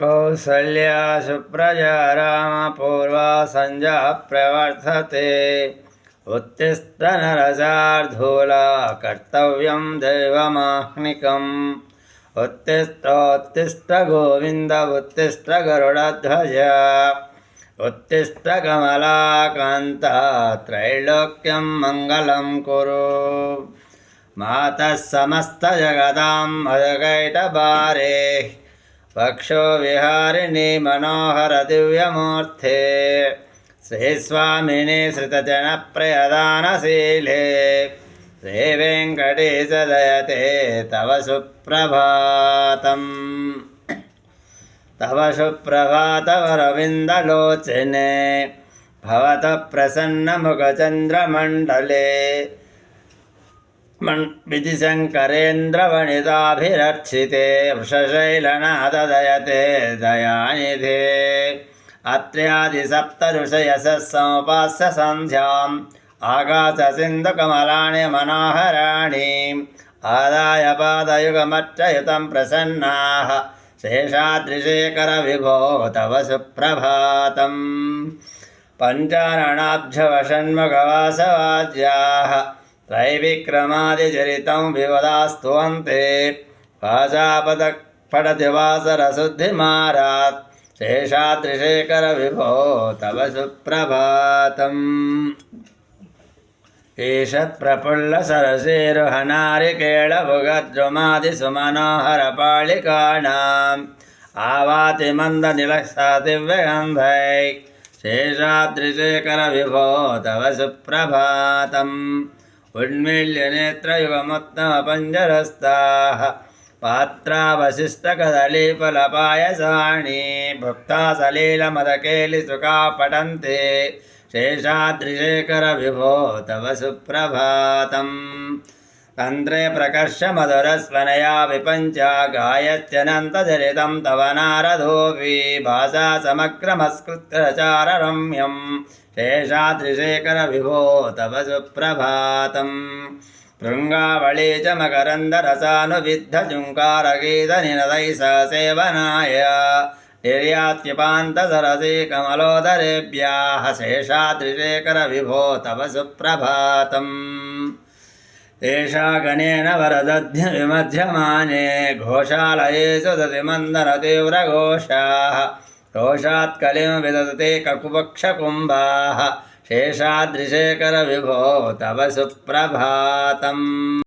कौसल्या सुप्रजा रामपूर्वा सञ्जा प्रवर्तते उत्तिष्ठ नरसार्धूला कर्तव्यं दैवमाह्निकम् उत्तिष्ठोत्तिष्ठ गोविन्द उत्तिष्ठ गरुडध्वज उत्तिष्ठ कमलाकान्ता त्रैलोक्यं मङ्गलं कुरु मातः समस्तजगदां పక్షో విహారిణి మనోహర దివ్యమూర్తే. శ్రీస్వామిని శృతజనప్రయదానశీలే శ్రీ వెంకటేశదయతే తవ సుప్రభాతం. తవ సుప్రభాతవరవిందలోచనే భవత ప్రసన్నముఖచంద్రమండలే विधिशङ्करेन्द्रवणिताभिरक्षिते वृषशैलनाददयते दयानिधे अत्र्यादिसप्तऋषयसः समुपास्य सन्ध्याम् आकाशसिन्धुकमलानि मनोहराणि आदाय पादयुगमर्चयुतं प्रसन्नाः शेषाद्रिशेखरविभो तव सुप्रभातम् पञ्चारणाब्जवषण्मुखवासवाज्याः त्रैविक्रमादिचरितं विवदास्तुवन्ते भाषापदः पठति वासरशुद्धिमारात् शेषाद्रिशेखरविभो तव सुप्रभातम् ईषत्प्रफुल्लसरसेरुहनारिकेळभुगद्रुमादिसुमनोहरपालिकाणाम् आवाति मन्दनिलक्षातिव्यगन्धै शेषाद्रिशेखरविभो तव सुप्रभातम् उन्मील्यनेत्रयुगमुत्तमपञ्जरस्ताः पात्रावशिष्टकदलीफलपायसाणि भुक्ता सलीलमदकेलिसुखा पठन्ते शेषाद्रिशेखरविभो तव सुप्रभातम् तन्त्रे प्रकर्षमधुरस्वनया विपञ्चा गायत्यनन्तचरितं तव नारदोऽपि भाषा समग्रमस्कृत्यचाररम्यं शेषाद्रिशेखरविभो तव सुप्रभातम् भृङ्गावळी च मकरन्दरसानुविद्धजुङ्कारगीतनिनदैः सेवनाय निर्यात्यपान्तसरसि कमलोदरेभ्याः शेषाद्रिशेखरविभो तव सुप्रभातम् एषा गणेन वरदध्य विमध्यमाने घोषालयेषु दतिमन्दरतीव्रघोषाः रोषात्कलिं विदधते ककुपक्षकुम्भाः। शेषादृशेखरविभो तव सुप्रभातम्।